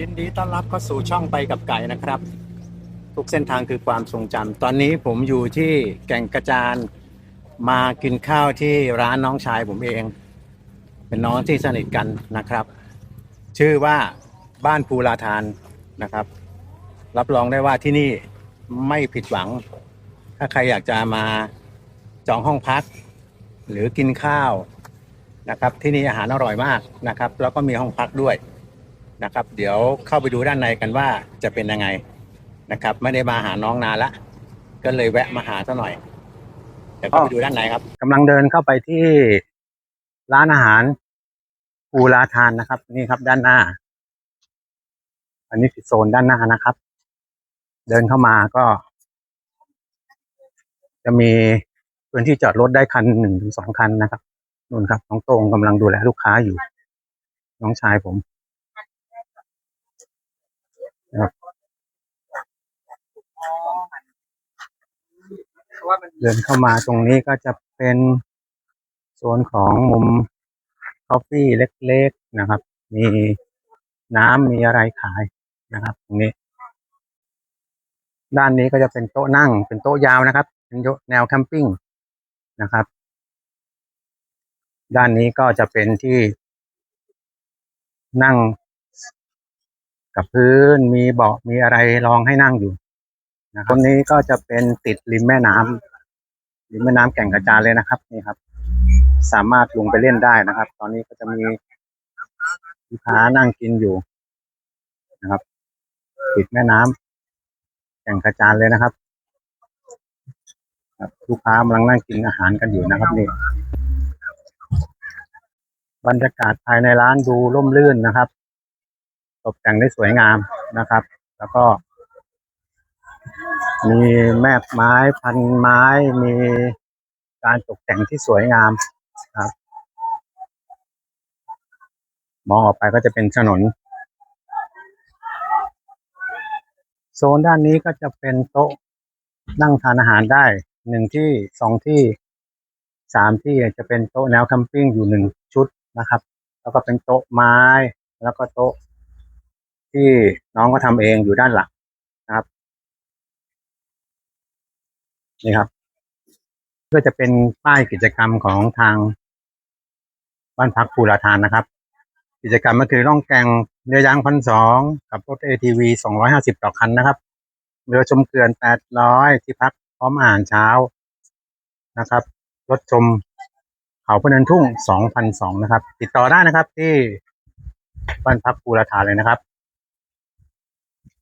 ยินดีต้อนรับเข้าสู่ช่องไปกับไก่นะครับ ทุกเส้นทางคือความทรงจำตอนนี้ผมอยู่ที่แก่งกระจานมากินข้าวที่ร้านน้องชายผมเอง เป็นน้องที่สนิทกันนะครับ ชื่อว่าบ้านภูลาทานนะครับ รับรองได้ว่าที่นี่ไม่ผิดหวัง ถ้าใครอยากจะมาจองห้องพัก หรือกินข้าวนะครับ ที่นี่อาหารอร่อยมากนะครับ แล้วก็มีห้องพักด้วย นะครับ เดี๋ยวเข้าไปดูด้านในกันว่าจะเป็นยังไงนะครับ ไม่ได้มาหาน้องนานละ ก็เลยแวะมาหาซะหน่อยเดี๋ยวเข้าไปดูด้านในครับกำลังเดินเข้าไปที่ร้านอาหารปูลาทานนะครับ นี่ครับด้านหน้า อันนี้คือโซนด้านหน้านะครับ เดินเข้ามาก็ จะมีพื้นที่จอดรถได้คันหนึ่งถึงสองคันนะครับนู่นครับน้องตรงกำลังดูแลลูกค้าอยู่ น้องชายผม นะครับเดินเข้ามาตรงนี้ก็จะเป็นโซนของมุมกาแฟเล็กๆนะครับ มีน้ำมีอะไรขายนะครับ ตรงนี้ ด้านนี้ก็จะเป็นโต๊ะนั่ง เป็นโต๊ะยาวนะครับ เป็นแนวแคมปิ้งนะครับ ด้านนี้ก็จะเป็นที่นั่ง กับพื้นมีเบาะมีอะไรรองให้นั่งอยู่นะครับนี้ก็จะเป็นติดริมแม่น้ำริมแม่น้ำแก่งกระจานเลยนะครับนี่ครับ สามารถลงไปเล่นได้นะครับ ตอนนี้ก็จะมีลูกค้านั่งกินอยู่นะครับ ติดแม่น้ำแก่งกระจานเลยนะครับครับลูกค้ากำลังนั่งกินอาหารกันอยู่นะครับนี่บรรยากาศภายในร้านดูร่มรื่นนะครับ ตกแต่งได้สวยงามนะครับ แล้วก็ มีแมกไม้พันไม้มีการตกแต่งที่สวยงามครับ มองออกไปก็จะเป็นถนน โซนด้านนี้ก็จะเป็นโต๊ะนั่งทานอาหารได้หนึ่งที่สองที่สามที่จะเป็นโต๊ะแนวแคมปิ้งอยู่หนึ่งชุดนะครับ แล้วก็เป็นโต๊ะไม้ แล้วก็โต๊ะ ที่น้องก็ทำเองอยู่ด้านหลังนะครับ นี่ครับ ก็จะเป็นป้ายกิจกรรมของทางบ้านพักภูราทานนะครับ กิจกรรมก็คือล่องแกงเรือยางพันสองกับรถ ATV สองร้อยห้าสิบต่อคันนะครับเรือชมเกลื่อนแปดร้อยที่พักพร้อมอาหารเช้านะครับรถชมเขาพนินทุ่งสองพันสองนะครับ ติดต่อได้นะครับที่บ้านพักภูราทานเลยนะครับ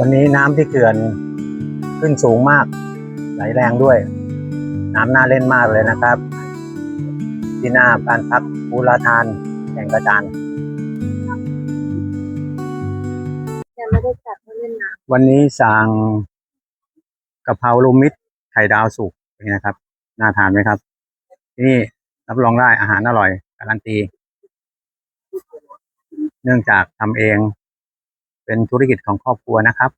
วันนี้น้ำที่เขื่อนขึ้นสูงมาก ไหลแรงด้วย น้ำน่าเล่นมากเลยนะครับ ที่หน้าบ้านพักภูราทานแก่งกระจานยังไม่ได้จัดให้เล่นน้วันนี้สั่งกะเพราลูกมิตรไข่ดาวสุกเป็นไงครับ น่าทานไหมครับ ที่นี่รับรองได้อาหารอร่อย การันตี เนื่องจากทำเอง เป็นธุรกิจของครอบครัวนะครับ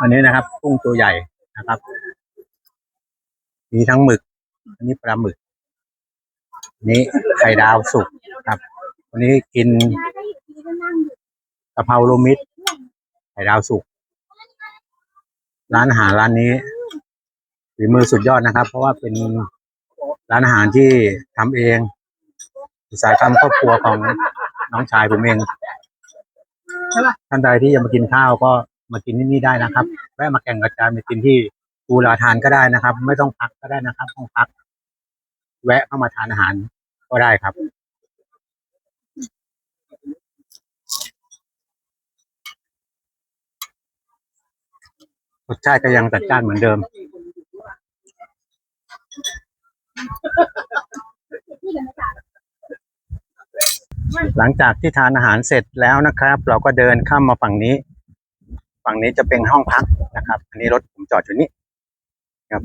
อันนี้นะครับกุ้งตัวใหญ่นะครับ มีทั้งหมึก อันนี้ปลาหมึก นี้ไข่ดาวสุกครับ วันนี้กินกะเพราโรมมิตร ไข่ดาวสุก ร้านอาหารร้านนี้ฝีมือสุดยอดนะครับ เพราะว่าเป็นร้านอาหารที่ทำเองอุตสาหกรรมครอบครัวของน้องชายผมเองท่านใดที่จะมากินข้าวก็มากินที่นี่ได้นะครับแวะมาแก่งกระจายมากินที่ปูลาทานก็ได้นะครับ ไม่ต้องพักก็ได้นะครับห้องพัก แวะเข้ามาทานอาหารก็ได้ครับ รสชาติก็ยังจัดจ้านเหมือนเดิม หลังจากที่ทานอาหารเสร็จแล้วนะครับ เราก็เดินข้ามมาฝั่งนี้ ฝั่งนี้จะเป็นห้องพักนะครับ อันนี้รถผมจอดอยู่นี่ครับ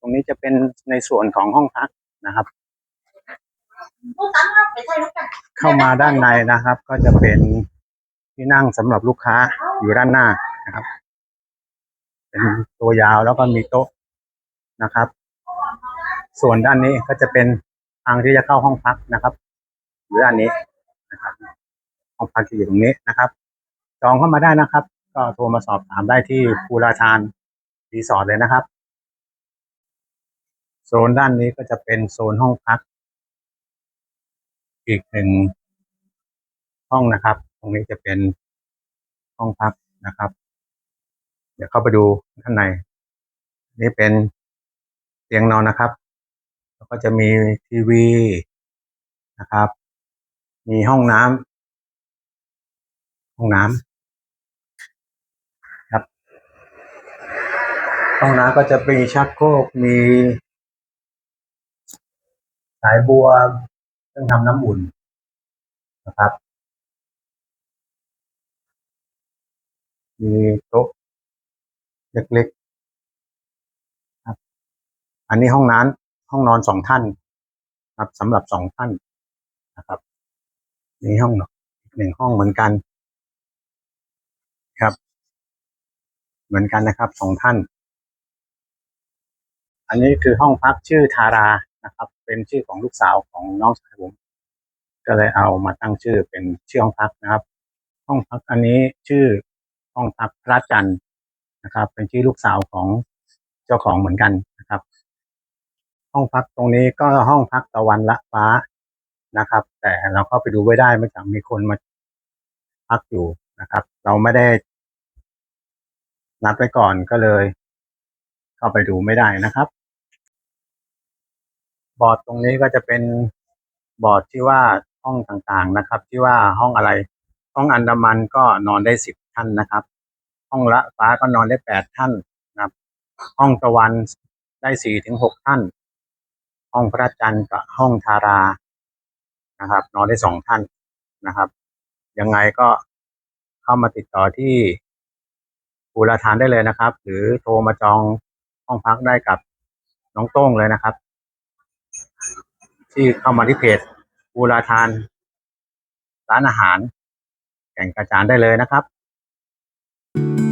ตรงนี้จะเป็นในส่วนของห้องพักนะครับ เข้ามาด้านในนะครับ ก็จะเป็นที่นั่งสำหรับลูกค้าอยู่ด้านหน้านะครับ ตัวยาวแล้วก็มีโต๊ะนะครับ ส่วนด้านนี้ก็จะเป็นทางที่จะเข้าห้องพักนะครับอยู่ด้านนี้นะครับ ห้องพักจะอยู่ตรงนี้นะครับ จองเข้ามาได้นะครับ ก็โทรมาสอบถามได้ที่ภูราชานรีสอร์ทเลยนะครับ โซนด้านนี้ก็จะเป็นโซนห้องพัก อีกหนึ่งห้องนะครับ ตรงนี้จะเป็นห้องพักนะครับ ดี๋ยวเข้าไปดูข้างใน นี่เป็นเตียงนอนนะครับ แล้วก็จะมีทีวีนะครับ มีห้องน้ำห้องน้ำครับ ห้องน้ำก็จะมีชักโครกมีสายบัวเครื่องทำน้ำอุ่นนะครับ มีโต๊ะ เล็กๆครับ อันนี้ห้องน้ำห้องนอนสองท่านครับสำหรับสองท่านนะครับนี่ห้องอีกหนึ่งห้องเหมือนกันครับ เหมือนกันนะครับสองท่าน อันนี้คือห้องพักชื่อทารานะครับ เป็นชื่อของลูกสาวของน้องชายผมก็เลยเอามาตั้งชื่อเป็นชื่อห้องพักนะครับ ห้องพักอันนี้ชื่อห้องพักพระจันทร์ นะครับ เป็นชื่อลูกสาวของเจ้าของเหมือนกันนะครับ ห้องพักตรงนี้ก็ห้องพักตะวันละฟ้านะครับ แต่เราเข้าไปดูไม่ได้เมื่อจากมีคนมาพักอยู่นะครับ เราไม่ได้ นัดไว้ก่อนก็เลย เข้าไปดูไม่ได้นะครับ บอร์ดตรงนี้ก็จะเป็นบอร์ดที่ว่าห้องต่างๆนะครับ ที่ว่าห้องอะไร ห้องอันดามันก็นอนได้สิบท่านนะครับ ห้องละฟ้าก็นอนได้แปดท่านนะครับ ห้องตะวันได้สี่ถึงหกท่าน ห้องพระจันทร์กับห้องทารานะครับ นอนได้สองท่านนะครับ ยังไงก็เข้ามาติดต่อที่บูราทานได้เลยนะครับ หรือโทรมาจองห้องพักได้กับน้องโต้งเลยนะครับ ที่เข้ามาที่เพจบูราทานร้านอาหารแก่งกระจานได้เลยนะครับ thank you